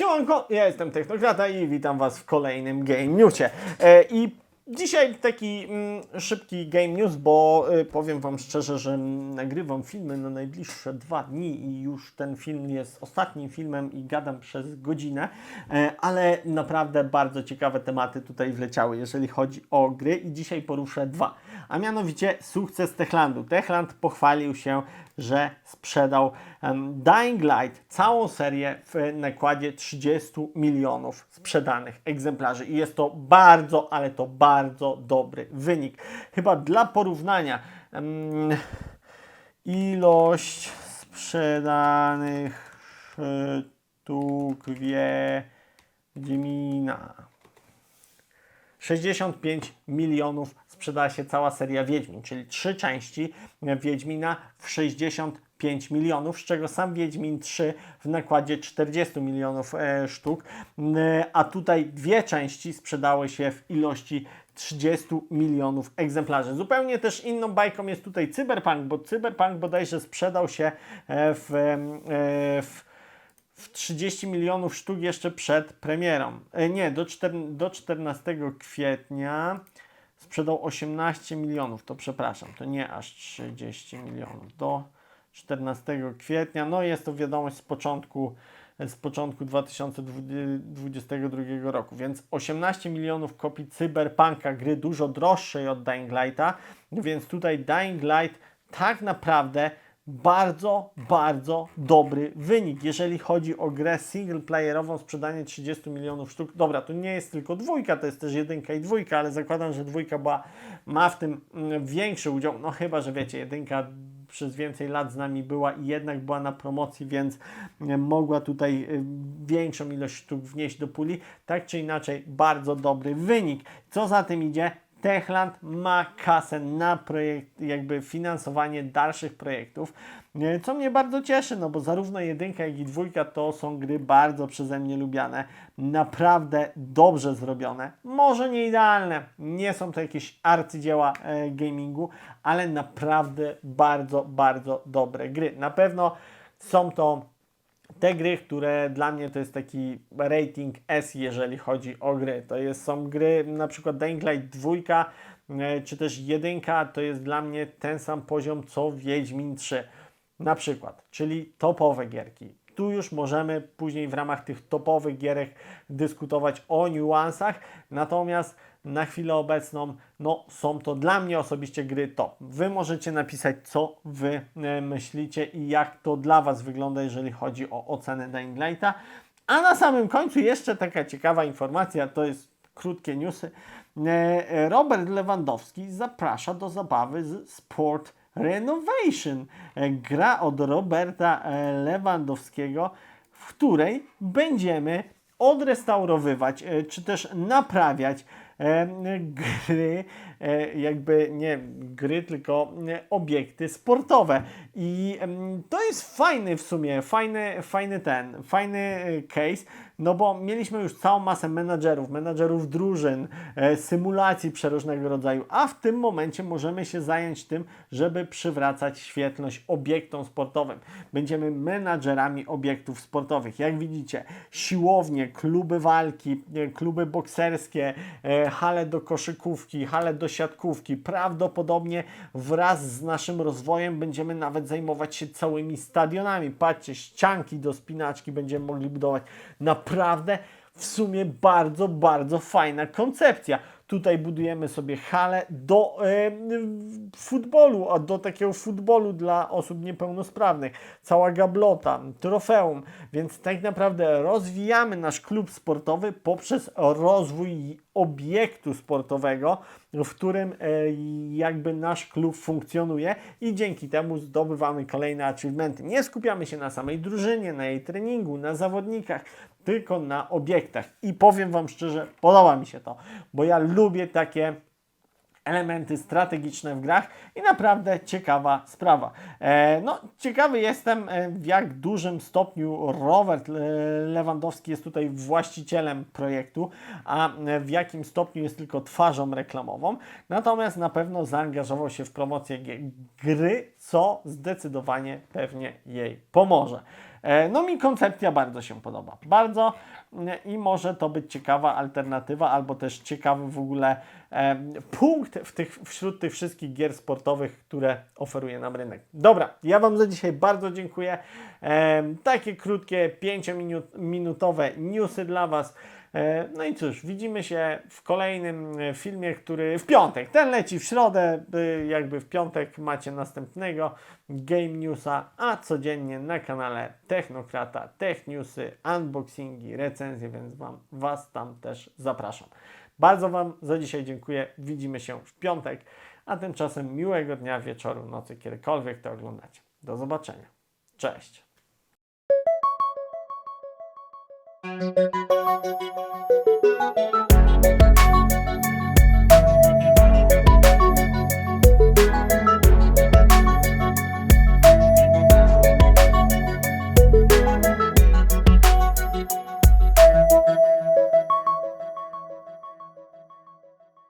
Siemanko, ja jestem Technokrata i witam Was w kolejnym Game Newsie. E, I dzisiaj taki mm, szybki Game News, bo e, powiem Wam szczerze, że nagrywam filmy na najbliższe dwa dni i już ten film jest ostatnim filmem i gadam przez godzinę, e, ale naprawdę bardzo ciekawe tematy tutaj wleciały, jeżeli chodzi o gry i dzisiaj poruszę dwa, a mianowicie sukces Techlandu. Techland pochwalił się, że sprzedał Dying Light całą serię w nakładzie 30 milionów sprzedanych egzemplarzy i jest to bardzo, ale to bardzo dobry wynik. Chyba dla porównania em, ilość sprzedanych sztuk Wiedźmina 65 milionów sprzedała się cała seria Wiedźmin, czyli trzy części Wiedźmina w 65 milionów, z czego sam Wiedźmin 3 w nakładzie 40 milionów e, sztuk, e, a tutaj dwie części sprzedały się w ilości 30 milionów egzemplarzy. Zupełnie też inną bajką jest tutaj Cyberpunk, bo Cyberpunk bodajże sprzedał się e, w, e, w w 30 milionów sztuk jeszcze przed premierą. E, nie, do, czter- do 14 kwietnia sprzedał 18 milionów, to przepraszam, to nie aż 30 milionów. Do 14 kwietnia, no jest to wiadomość z początku, z początku 2022 roku, więc 18 milionów kopii Cyberpunka, gry dużo droższej od Dying Lighta, więc tutaj Dying Light tak naprawdę bardzo, bardzo dobry wynik. Jeżeli chodzi o grę singleplayerową, sprzedanie 30 milionów sztuk. Dobra, to nie jest tylko dwójka, to jest też jedynka i dwójka, ale zakładam, że dwójka była, ma w tym mm, większy udział. No chyba, że wiecie, jedynka przez więcej lat z nami była i jednak była na promocji, więc mm, mogła tutaj y, większą ilość sztuk wnieść do puli. Tak czy inaczej, bardzo dobry wynik. Co za tym idzie? Techland ma kasę na projekt, jakby finansowanie dalszych projektów, e, co mnie bardzo cieszy, no bo zarówno jedynka, jak i dwójka to są gry bardzo przeze mnie lubiane, naprawdę dobrze zrobione, może nie idealne, nie są to jakieś arcydzieła e, gamingu, ale naprawdę bardzo, bardzo dobre gry. Na pewno są to te gry, które dla mnie to jest taki rating S, jeżeli chodzi o gry. To jest, są gry, na przykład Dying Light 2, e, czy też 1, to jest dla mnie ten sam poziom co Wiedźmin 3. Na przykład, czyli topowe gierki. Tu już możemy później w ramach tych topowych gierek dyskutować o niuansach, natomiast na chwilę obecną, no są to dla mnie osobiście gry top. Wy możecie napisać, co Wy e, myślicie i jak to dla Was wygląda, jeżeli chodzi o ocenę Dying Lighta. A na samym końcu jeszcze taka ciekawa informacja, to jest krótkie newsy. E, Robert Lewandowski zaprasza do zabawy z Sport Renovation. E, Gra od Roberta e, Lewandowskiego, w której będziemy odrestaurowywać, e, czy też naprawiać gry, jakby nie gry, tylko e, obiekty sportowe. I to jest fajny w sumie, fajny, fajny ten, fajny e, case, no bo mieliśmy już całą masę menadżerów, menadżerów drużyn, e, symulacji przeróżnego rodzaju, a w tym momencie możemy się zająć tym, żeby przywracać świetność obiektom sportowym. Będziemy menadżerami obiektów sportowych. Jak widzicie, siłownie, kluby walki, e, kluby bokserskie, e, hale do koszykówki, hale do siatkówki. Prawdopodobnie wraz z naszym rozwojem będziemy nawet zajmować się całymi stadionami. Patrzcie, ścianki do spinaczki będziemy mogli budować. Naprawdę w sumie bardzo, bardzo fajna koncepcja. Tutaj budujemy sobie halę do e, futbolu, a do takiego futbolu dla osób niepełnosprawnych. Cała gablota, trofeum, więc tak naprawdę rozwijamy nasz klub sportowy poprzez rozwój obiektu sportowego, w którym e, jakby nasz klub funkcjonuje i dzięki temu zdobywamy kolejne achievementy. Nie skupiamy się na samej drużynie, na jej treningu, na zawodnikach, tylko na obiektach. I powiem Wam szczerze, podoba mi się to, bo ja lubię takie elementy strategiczne w grach i naprawdę ciekawa sprawa. E, no, ciekawy jestem, e, w jak dużym stopniu Robert Lewandowski jest tutaj właścicielem projektu, a e, w jakim stopniu jest tylko twarzą reklamową. Natomiast na pewno zaangażował się w promocję gry, co zdecydowanie pewnie jej pomoże. E, No mi koncepcja bardzo się podoba. Bardzo mm, i może to być ciekawa alternatywa, albo też ciekawy w ogóle e, punkt w tych, wśród tych wszystkich gier sportowych, które oferuje nam rynek. Dobra, ja Wam za dzisiaj bardzo dziękuję. E, takie krótkie, 5-minutowe newsy dla Was. E, No i cóż, widzimy się w kolejnym e, filmie, który w piątek. Ten leci w środę, y, jakby w piątek macie następnego Game Newsa, a codziennie na kanale Technokrata Tech Newsy, unboxingi, recenzje, więc wam, Was tam też zapraszam. Bardzo Wam za dzisiaj dziękuję. Widzimy się w piątek, a tymczasem miłego dnia, wieczoru, nocy, kiedykolwiek to oglądacie. Do zobaczenia. Cześć. Thank you.